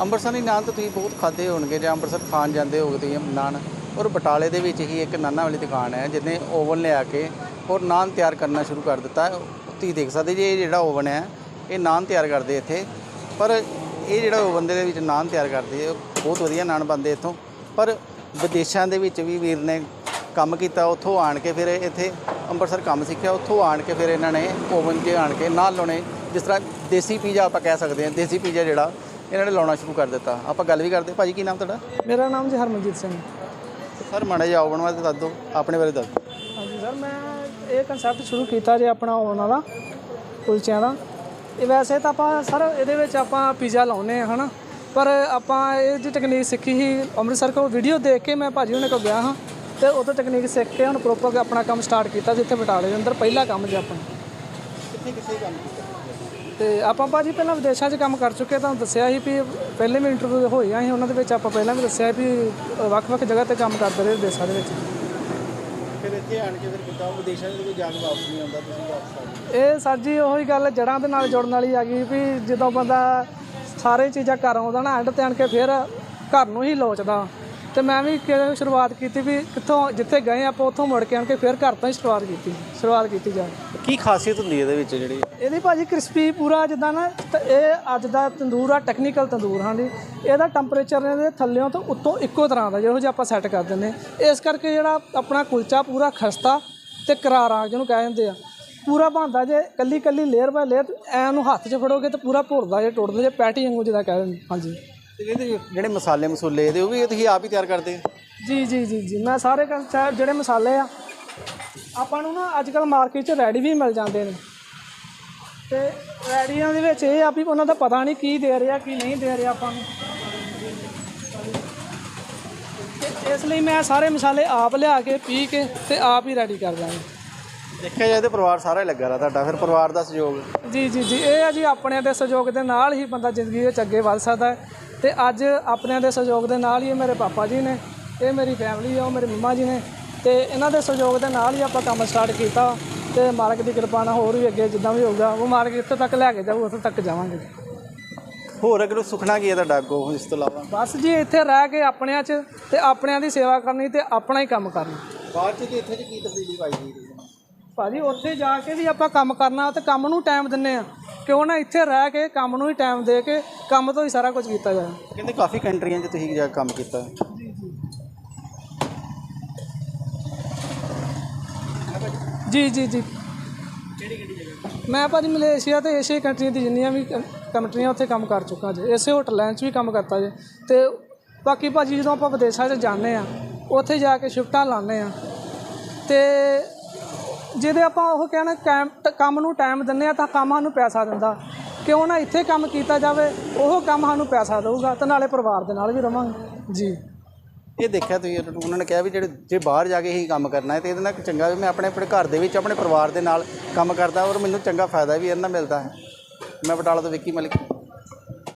ਅੰਮ੍ਰਿਤਸਰੀ ਨਾਨ ਤਾਂ ਤੁਸੀਂ ਬਹੁਤ ਖਾਦੇ ਹੋਣਗੇ, ਜਾਂ ਅੰਮ੍ਰਿਤਸਰ ਖਾਣ ਜਾਂਦੇ ਹੋਗੇ ਤੁਸੀਂ ਨਾਨ। ਔਰ ਬਟਾਲੇ ਦੇ ਵਿੱਚ ਹੀ ਇੱਕ ਨਾਨਾ ਵਾਲੀ ਦੁਕਾਨ ਹੈ, ਜਿਹਨੇ ਓਵਨ ਲਿਆ ਕੇ ਔਰ ਨਾਨ ਤਿਆਰ ਕਰਨਾ ਸ਼ੁਰੂ ਕਰ ਦਿੱਤਾ। ਤੁਸੀਂ ਦੇਖ ਸਕਦੇ ਜੀ ਇਹ ਜਿਹੜਾ ਓਵਨ ਹੈ, ਇਹ ਨਾਨ ਤਿਆਰ ਕਰਦੇ ਇੱਥੇ। ਪਰ ਇਹ ਜਿਹੜਾ ਓਵਨ ਦੇ ਵਿੱਚ ਨਾਨ ਤਿਆਰ ਕਰਦੇ ਬਹੁਤ ਵਧੀਆ ਨਾਨ ਬਣਦੇ ਇੱਥੋਂ। ਪਰ ਵਿਦੇਸ਼ਾਂ ਦੇ ਵਿੱਚ ਵੀ ਵੀਰ ਨੇ ਕੰਮ ਕੀਤਾ, ਉੱਥੋਂ ਆਣ ਕੇ ਫਿਰ ਇੱਥੇ ਅੰਮ੍ਰਿਤਸਰ ਕੰਮ ਸਿੱਖਿਆ। ਉੱਥੋਂ ਆਣ ਕੇ ਫਿਰ ਇਹਨਾਂ ਨੇ ਓਵਨ 'ਚ ਆਣ ਕੇ ਨਾਲ ਲਾਉਣੇ। ਜਿਸ ਤਰ੍ਹਾਂ ਦੇਸੀ ਪੀਜ਼ਾ ਆਪਾਂ ਕਹਿ ਸਕਦੇ ਹਾਂ, ਦੇਸੀ ਪੀਜ਼ਾ ਜਿਹੜਾ ਇਹਨਾਂ ਨੇ ਲਾਉਣਾ ਸ਼ੁਰੂ ਕਰ ਦਿੱਤਾ। ਆਪਾਂ ਗੱਲ ਵੀ ਕਰਦੇ ਭਾਜੀ ਕੀ ਨਾਮ ਤੁਹਾਡਾ? ਮੇਰਾ ਨਾਮ ਜੀ ਹਰਮਨਜੀਤ ਸਿੰਘ। ਸਰ ਮਾੜਾ ਜਿਹਾ ਓਵਨ ਬਾਰੇ ਦੱਸ ਦਿਓ। ਆਪਣੇ ਬਾਰੇ ਦੱਸ ਦਿਓ। ਹਾਂਜੀ ਸਰ ਮੈਂ ਇਹ ਕਨਸੈਪਟ ਸ਼ੁਰੂ ਕੀਤਾ ਜੇ ਆਪਣਾ ਓਵਨ ਵਾਲਾ ਕੁਲਚਿਆਂ ਦਾ। ਇਹ ਵੈਸੇ ਤਾਂ ਆਪਾਂ ਸਰ ਇਹਦੇ ਵਿੱਚ ਆਪਾਂ ਪੀਜ਼ਾ ਲਾਉਨੇ ਆ ਹਨਾ। ਪਰ ਆਪਾਂ ਇਹ ਜੀ ਟੈਕਨੀਕ ਸਿੱਖੀ ਸੀ। ਅੰਮ੍ਰਿਤਸਰ ਕੋਲ ਵੀਡੀਓ ਦੇਖ ਕੇ ਮੈਂ ਭਾਜੀ ਉਹਨਾਂ ਕੋਲ ਗਿਆ ਹਾਂ। ਤੇ ਉਦੋਂ ਟੈਕਨੀਕ ਸਿੱਖ ਕੇ ਹੁਣ ਪ੍ਰੋਪਰ ਆਪਣਾ ਕੰਮ ਸਟਾਰਟ ਕੀਤਾ ਜਿੱਥੇ ਬਟਾਲੇ ਦੇ ਅੰਦਰ ਪਹਿਲਾ ਕੰਮ ਜੇ ਆਪਣਾ ਕਿੱਥੇ ਕਿੱਥੇ ਕੰਮ ਕੀਤਾ? ਤੇ ਆਪਾਂ ਭਾਜੀ ਪਹਿਲਾਂ ਵਿਦੇਸ਼ਾਂ 'ਚ ਕੰਮ ਕਰ ਚੁੱਕੇ ਤੁਹਾਨੂੰ ਦੱਸਿਆ ਸੀ ਵੀ ਪਹਿਲੇ ਵੀ ਇੰਟਰਵਿਊ ਹੋਈਆਂ ਸੀ ਉਹਨਾਂ ਦੇ ਵਿੱਚ ਆਪਾਂ ਪਹਿਲਾਂ ਵੀ ਦੱਸਿਆ ਵੀ ਵੱਖ-ਵੱਖ ਜਗ੍ਹਾ ਤੇ ਕੰਮ ਕਰਦੇ ਰਹੇ ਵਿਦੇਸ਼ਾਂ ਦੇ ਵਿੱਚ। ਫਿਰ ਇੱਥੇ ਆਣ ਕੇ ਫਿਰ ਕਿੱਦਾਂ ਵਿਦੇਸ਼ਾਂ ਦੇ ਕੋਈ ਜਾ ਕੇ ਵਾਪਸ ਨਹੀਂ ਆਉਂਦਾ ਤੁਸੀਂ ਵਾਪਸ ਇਹ ਸਰ ਜੀ ਉਹੀ ਗੱਲ ਜੜਾਂ ਦੇ ਨਾਲ ਜੁੜਨ ਵਾਲੀ ਆ ਗਈ ਵੀ ਜਦੋਂ ਬੰਦਾ ਸਾਰੇ ਚੀਜ਼ਾਂ ਘਰ ਆਉਂਦਾ ਨਾ ਐਂਡ ਤੇ ਆਣ ਕੇ ਫਿਰ ਘਰ ਨੂੰ ਹੀ ਲੋਚਦਾ। ਤੇ ਮੈਂ ਵੀ ਕਿ- ਸ਼ੁਰੂਆਤ ਕੀਤੀ ਵੀ ਕਿੱਥੋਂ ਜਿੱਥੇ ਗਏ ਆਪਾਂ ਉੱਥੋਂ ਮੁੜ ਕੇ ਆਣ ਕੇ ਫਿਰ ਘਰ ਤੋਂ ਹੀ ਸ਼ੁਰੂਆਤ ਕੀਤੀ ਸ਼ੁਰੂਆਤ ਕੀਤੀ ਜਾ ਕੀ। ਖਾਸੀਅਤ ਹੁੰਦੀ ਹੈ ਇਹਦੇ ਵਿੱਚ ਜਿਹੜੀ? ਇਹਦੀ ਭਾਜੀ ਕ੍ਰਿਸਪੀ ਪੂਰਾ ਜਿੱਦਾਂ ਨਾ ਤੇ ਇਹ ਅੱਜ ਦਾ ਤੰਦੂਰ ਆ ਟੈਕਨੀਕਲ ਤੰਦੂਰ ਹਾਂ ਜੀ ਇਹਦਾ ਟੈਂਪਰੇਚਰ ਇਹਦੇ ਥੱਲਿਓਂ ਤੋਂ ਉੱਤੋਂ ਇੱਕੋ ਤਰ੍ਹਾਂ ਦਾ ਜਿਹੋ ਜਿਹਾ ਆਪਾਂ ਸੈੱਟ ਕਰ ਦਿੰਦੇ ਇਸ ਕਰਕੇ ਜਿਹੜਾ ਆਪਣਾ ਕੁਲਚਾ ਪੂਰਾ ਖਸਤਾ ਤੇ ਕਰਾਰਾ ਜਿਹਨੂੰ ਕਹਿ ਦਿੰਦੇ ਆ। ਪੂਰਾ ਬਣਦਾ ਜੇ ਕੱਲੀ ਕੱਲੀ ਲੇਅਰ ਬਾਏ ਲੇਅਰ ਐ ਨੂੰ ਹੱਥ 'ਚ ਫੜੋਗੇ ਤੇ ਪੂਰਾ ਭੁਰਦਾ ਜੇ ਟੁੱਟਦਾ ਜੇ ਪੈਟੀ ਵਾਂਗੂ ਜਿਹਦਾ ਕਹਿ ਦਿੰਦੇ ਹਾਂਜੀ। ਤੇ ਇਹਦੇ ਜਿਹੜੇ ਮਸਾਲੇ ਮਸੂਲੇ ਇਹਦੇ ਉਹ ਵੀ ਤੁਸੀਂ ਆਪ ਹੀ ਤਿਆਰ ਕਰਦੇ? ਹੋ ਜੀ ਜੀ ਜੀ ਜੀ। ਮੈਂ ਸਾਰੇ concept ਜਿਹੜੇ ਮਸਾਲੇ ਆ ਆਪਾਂ ਨੂੰ ਨਾ ਅੱਜ ਕੱਲ ਮਾਰਕੀਟ 'ਚ ਰੈਡੀ ਵੀ ਮਿਲ ਜਾਂਦੇ ਨੇ। ਤੇ ਰੈਡੀਆਂ ਦੇ ਵਿੱਚ ਇਹ ਆ ਵੀ ਉਹਨਾਂ ਦਾ ਪਤਾ ਨਹੀਂ ਕੀ ਦੇ ਰਿਹਾ ਕੀ ਨਹੀਂ ਦੇ ਰਿਹਾ ਆਪਾਂ ਨੂੰ। ਤੇ ਇਸ ਲਈ ਮੈਂ ਸਾਰੇ ਮਸਾਲੇ ਆਪ ਲਿਆ ਕੇ ਪੀ ਕੇ ਤੇ ਆਪ ਹੀ ਰੈਡੀ ਕਰ ਦਾਂਗੇ ਦੇਖਿਆ ਜਾਏ ਤੇ ਪਰਿਵਾਰ ਸਾਰਾ ਹੀ ਲੱਗਾ ਰਿਹਾ ਤੁਹਾਡਾ ਫਿਰ ਪਰਿਵਾਰ ਦਾ ਸਹਿਯੋਗ। ਜੀ ਜੀ ਜੀ। ਇਹ ਆ ਜੀ ਆਪਣਿਆਂ ਦੇ ਸਹਿਯੋਗ ਦੇ ਨਾਲ ਹੀ ਬੰਦਾ ਜ਼ਿੰਦਗੀ ਵਿੱਚ ਅੱਗੇ ਵਧ ਸਕਦਾ ਹੈ। ਤੇ ਅੱਜ ਆਪਣਿਆਂ ਦੇ ਸਹਿਯੋਗ ਦੇ ਨਾਲ ਹੀ ਇਹ ਮੇਰੇ ਪਾਪਾ ਜੀ ਨੇ ਇਹ ਮੇਰੀ ਫੈਮਿਲੀ ਆ ਉਹ ਮੇਰੇ ਮੰਮਾ ਜੀ ਨੇ ਤੇ ਇਹਨਾਂ ਦੇ ਸਹਿਯੋਗ ਦੇ ਨਾਲ ਹੀ ਆਪਾਂ ਕੰਮ ਸਟਾਰਟ ਕੀਤਾ ਤੇ ਮਾਲਕ ਦੀ ਕਿਰਪਾ ਨਾਲ ਹੋਰ ਵੀ ਅੱਗੇ ਜਿੱਦਾਂ ਵੀ ਹੋਊਗਾ ਉਹ ਮਾਲਕ ਇੱਥੇ ਤੱਕ ਲੈ ਕੇ ਜਾਊ ਉੱਥੇ ਤੱਕ ਜਾਵਾਂਗੇ। ਹੋਰ ਅਗਰ ਸੁਖਣਾ ਕੀ ਹੈ ਤੁਹਾਡਾ ਅੱਗੋਂ ਇਸ ਤੋਂ ਇਲਾਵਾ? ਬਸ ਜੀ ਇੱਥੇ ਰਹਿ ਕੇ ਆਪਣਿਆਂ 'ਚ ਤੇ ਆਪਣਿਆਂ ਦੀ ਸੇਵਾ ਕਰਨੀ ਤੇ ਆਪਣਾ ਹੀ ਕੰਮ ਕਰਨਾ। ਬਾਹਰ ਚ ਇੱਥੇ ਚ ਕੀ ਤਬਦੀਲੀ ਪਾਈ ਗਈ ਭਾਜੀ ਉੱਥੇ ਜਾ ਕੇ ਵੀ ਆਪਾਂ ਕੰਮ ਕਰਨਾ ਤੇ ਕੰਮ ਨੂੰ ਟਾਈਮ ਦਿੰਨੇ ਆ। ਕਿਉਂ ਨਾ ਇੱਥੇ ਰਹਿ ਕੇ ਕੰਮ ਨੂੰ ਹੀ ਟਾਈਮ ਦੇ ਕੇ ਕੰਮ ਤੋਂ ਹੀ ਸਾਰਾ ਕੁਝ ਕੀਤਾ ਜਾਏ ਕਹਿੰਦੇ ਕਾਫੀ ਕੰਟਰੀਆਂ 'ਚ ਤੁਸੀਂ ਜਾ ਕੇ ਕੰਮ ਕੀਤਾ। ਜੀ ਜੀ ਜੀ। ਮੈਂ ਭਾਜੀ ਮਲੇਸ਼ੀਆ ਤੇ ਏਸ਼ੀਆ ਕੰਟਰੀਆਂ ਦੀ ਜਿੰਨੀਆਂ ਵੀ ਕੰਟਰੀਆਂ ਉੱਥੇ ਕੰਮ ਕਰ ਚੁੱਕਾ ਜੇ। ਇਸੇ ਹੋਟਲਾਂ 'ਚ ਵੀ ਕੰਮ ਕਰਤਾ ਜੇ। ਤੇ ਬਾਕੀ ਭਾਜੀ ਜਦੋਂ ਆਪਾਂ ਵਿਦੇਸ਼ਾਂ 'ਚ ਜਾਂਦੇ ਆ ਉੱਥੇ ਜਾ ਕੇ ਸ਼ਿਫਟਾਂ ਲਾਉਂਦੇ ਆ। ਤੇ ਜਿਹਦੇ ਆਪਾਂ ਉਹ ਕਹਿਣਾ ਕੈਮ- ਕੰਮ ਨੂੰ ਟਾਈਮ ਦਿੰਦੇ ਆ ਤਾਂ ਕੰਮ ਸਾਨੂੰ ਪੈਸਾ ਦਿੰਦਾ। ਕਿਉਂ ਨਾ ਇੱਥੇ ਕੰਮ ਕੀਤਾ ਜਾਵੇ, ਉਹ ਕੰਮ ਸਾਨੂੰ ਪੈਸਾ ਦੇਊਗਾ ਤੇ ਨਾਲੇ ਪਰਿਵਾਰ ਦੇ ਨਾਲ ਵੀ ਰਵਾਂਗੇ। ਜੀ। ਇਹ ਦੇਖਿਆ ਤੁਸੀਂ, ਉਹਨਾਂ ਨੇ ਕਿਹਾ ਵੀ ਜਿਹੜੇ ਜੇ ਬਾਹਰ ਜਾ ਕੇ ਹੀ ਕੰਮ ਕਰਨਾ ਹੈ ਤੇ ਇਹਦੇ ਨਾਲ ਚੰਗਾ ਵੀ ਮੈਂ ਆਪਣੇ ਆਪਣੇ ਘਰ ਦੇ ਵਿੱਚ, ਆਪਣੇ ਪਰਿਵਾਰ ਦੇ ਨਾਲ ਕੰਮ ਕਰਦਾ ਔਰ ਮੈਨੂੰ ਚੰਗਾ ਫਾਇਦਾ ਵੀ ਇਹਨਾਂ ਨਾਲ ਮਿਲਦਾ ਹੈ। ਮੈਂ ਬਟਾਲਾ ਤੋਂ ਵਿੱਕੀ ਮਲਿਕ।